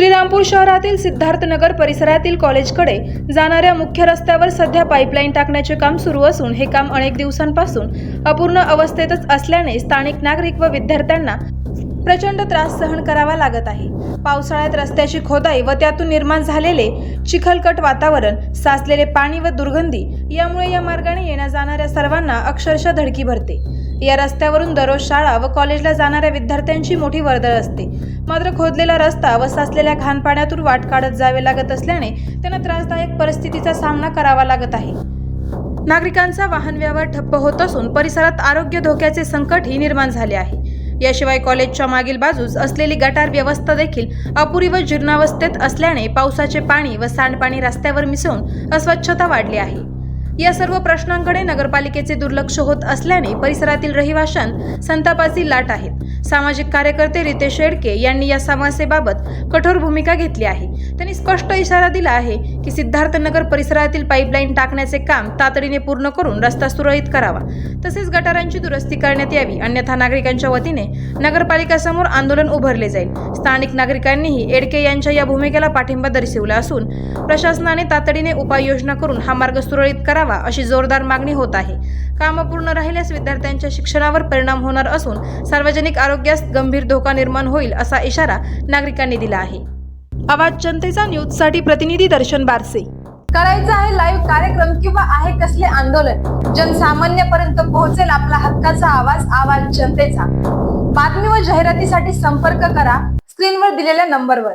श्रीरामपूर शहरातील सिद्धार्थनगर परिसरातील कॉलेजकडे जाणाऱ्या मुख्य रस्त्यावर सध्या पाईपलाईन टाकण्याचे काम सुरू असून हे काम अनेक दिवसांपासून अपूर्ण अवस्थेतच असल्याने स्थानिक नागरिक व विद्यार्थ्यांना प्रचंड त्रास सहन करावा लागत आहे. पावसाळ्यात रस्त्याची खोदाई व त्यातून निर्माण झालेले चिखलकट वातावरण साचलेले पाणी व दुर्गंधी यामुळे या मार्गाने येण्या जाणाऱ्या सर्वांना अक्षरशः धडकी भरते. या रस्त्यावरून दररोज शाळा व कॉलेजला जाणाऱ्या विद्यार्थ्यांची मोठी वर्दळ असते. मात्र खोदलेला रस्ता व साचलेल्या घाण पाण्यातून वाट काढत जावे लागत असल्याने त्यांना त्रासदायक परिस्थितीचा सामना करावा लागत आहे. नागरिकांचा वाहन व्यवहार ठप्प होत असून परिसरात आरोग्य धोक्याचे संकटही निर्माण झाले आहे. याशिवाय कॉलेजच्या मागील बाजूस असलेली गटार व्यवस्था देखील अपुरी व जीर्णावस्थेत असल्याने पावसाचे पाणी व सांडपाणी रस्त्यावर मिसळून अस्वच्छता वाढली आहे. या सर्व प्रश्नांकडे नगरपालिकेचे दुर्लक्ष होत असल्याने परिसरातील रहिवाशांत संतापाची लाट आहेत. सामाजिक कार्यकर्ते रितेश शेडके यांनी या समस्येबाबत कठोर भूमिका घेतली आहे. त्यांनी स्पष्ट इशारा दिला आहे की सिद्धार्थनगर परिसरातील पाईपलाईन टाकण्याचे काम तातडीने पूर्ण करून रस्ता सुरळीत करावा. तसेच गटारांची दुरुस्ती करण्यात यावी. अन्यथा नागरिकांच्या वतीने नगरपालिकासमोर आंदोलन उभारले जाईल. स्थानिक नागरिकांनीही एडके यांच्या या भूमिकेला पाठिंबा दर्शवला असून प्रशासनाने तातडीने उपाययोजना करून हा मार्ग सुरळीत करावा अशी जोरदार मागणी होत आहे. काम पूर्ण राहिल्यास विद्यार्थ्यांच्या शिक्षणावर परिणाम होणार असून सार्वजनिक आरोग्यास गंभीर धोका निर्माण होईल असा इशारा नागरिकांनी दिला आहे. आवाज जनतेचा न्यूजसाठी प्रतिनिधी दर्शन बारसे. करायचं आहे लाईव्ह कार्यक्रम किंवा आहे कसले आंदोलन? जनसामान्यपर्यंत पोहोचेल आपला हक्काचा आवाज आवाज जनतेचा. बातमी व जाहिरातीसाठी संपर्क करा. स्क्रीनवर दिलेल्या नंबरवर.